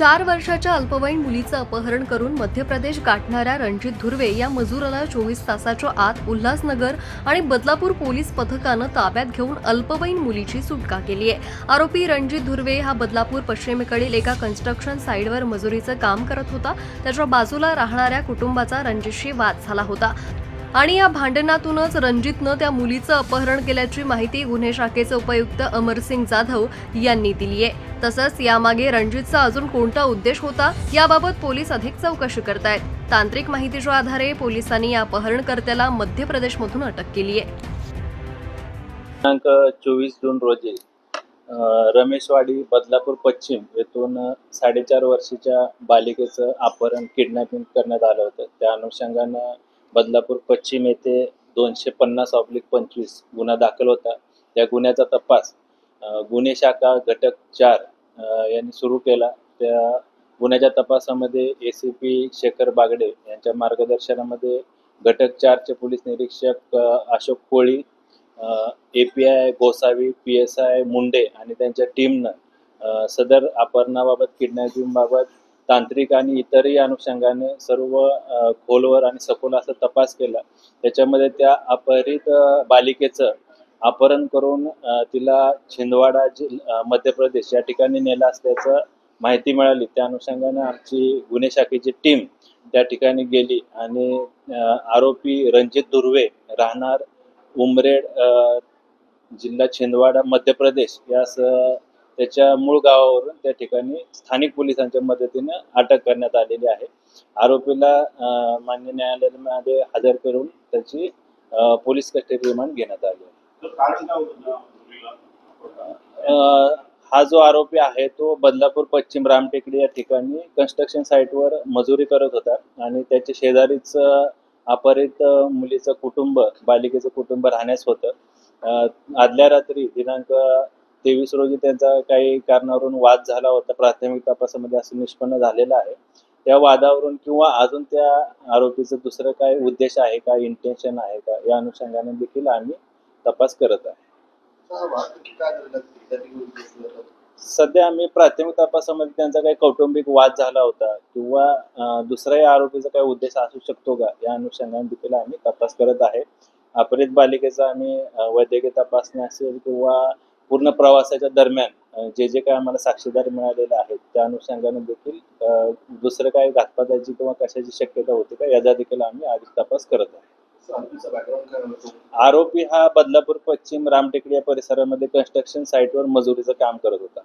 चार वर्षाच्या अल्पवयीन मुलीचं अपहरण करून मध्य प्रदेश गाठणाऱ्या रणजित धुर्वे या मजुराला चोवीस तासाच्या आत उल्हासनगर आणि बदलापूर पोलीस पथकानं ताब्यात घेऊन अल्पवयीन मुलीची सुटका केली आहे. आरोपी रणजित धुर्वे हा बदलापूर पश्चिमेकडील एका कन्स्ट्रक्शन साईटवर मजुरीचं काम करत होता. त्याच्या बाजूला राहणाऱ्या कुटुंबाचा रणजितशी वाद झाला होता. आणि या भांडणातूनच रणजितनं त्या मुलीचं अपहरण केल्याची माहिती गुन्हे शाखेचे उपयुक्त अमरसिंग जाधव यांनी दिली आहे तसंच यामागे रणजितचा अजून कोणता उद्देश होता याबाबत पोलीस अधिक चौकशी करतायत. तांत्रिक माहितीच्या आधारे पोलिसांनी या अपहरणकर्त्याला मध्य प्रदेशमधून अटक केली आहे दिनांक चोवीस जून रोजी रमेशवाडी बदलापूर पश्चिम येथून साडेचार वर्षीच्या बालिकेचं अपहरण किडनॅपिंग करण्यात आलं होतं. त्या अनुषंगानं बदलापूर पश्चिम येथे दोनशे पन्नास ऑब्लिक पंचवीस गुन्हा दाखल होता. त्या गुन्ह्याचा तपास गुन्हे शाखा घटक चार यांनी सुरू केला. त्या गुन्ह्याच्या तपासामध्ये A C P Shekhar Bagde यांच्या मार्गदर्शनामध्ये घटक चारचे पोलीस निरीक्षक Ashok Koli A P I Gosavi P S I Munde आणि त्यांच्या टीमनं सदर अपहरणाबाबत किडनॅपिंगबाबत तांत्रिक आणि इतरही अनुषंगाने सर्व खोलवर आणि सखोल असा तपास केला. त्याच्यामध्ये त्या अपहरित बालिकेचं अपहरण करून तिला छिंदवाडा जिल मध्य प्रदेश या ठिकाणी नेलं असल्याचं माहिती मिळाली. त्या अनुषंगाने आमची गुन्हे शाखेची टीम त्या ठिकाणी गेली आणि आरोपी रणजित दुर्वे राहणार उमरेड जिल्हा छिंदवाडा मध्य प्रदेश यास त्याच्या मूळ गावावरून त्या ठिकाणी स्थानिक पोलिसांच्या मदतीने अटक करण्यात आलेली आहे. आरोपीला मान्य न्यायालयामध्ये हजर करून त्याची पोलीस कस्टडी रिमांड घेण्यात आली हा जो आरोपी आहे तो बदलापूर पश्चिम रामटेकडी या ठिकाणी कन्स्ट्रक्शन साईटवर मजुरी करत होता आणि त्याच्या शेजारीच अपहरित मुलीचं कुटुंब बालिकेचं कुटुंब राहण्यास होतं. आदल्या रात्री दिनांक तेवीस रोजी त्यांचा काही कारणावरून वाद झाला होता प्राथमिक तपासामध्ये असं निष्पन्न झालेलं आहे. त्या वादावरून किंवा अजून त्या आरोपीचं दुसरं काय उद्देश आहे का इंटेन्शन आहे का या अनुषंगाने देखील आम्ही तपास करत आहे. सध्या आम्ही प्राथमिक तपासामध्ये त्यांचा काही कौटुंबिक वाद झाला होता किंवा दुसऱ्या दुसऱ्याही आरोपीचा काही उद्देश असू शकतो का या अनुषंगाने देखील आम्ही तपास करत आहे. अपरित बालिकेचा आम्ही वैद्यकीय तपासणी असेल किंवा पूर्ण प्रवासाच्या दरम्यान जे जे काय आम्हाला साक्षीदार मिळालेले आहेत त्या अनुषंगाने देखील दुसरं काय घातपाताची किंवा कशाची शक्यता होती का याचा देखील आम्ही आधीच तपास करत आहे. आरोपी हा बदलापूर पश्चिम रामटेकडी या परिसरामध्ये कन्स्ट्रक्शन साईटवर मजुरीचं काम करत होता.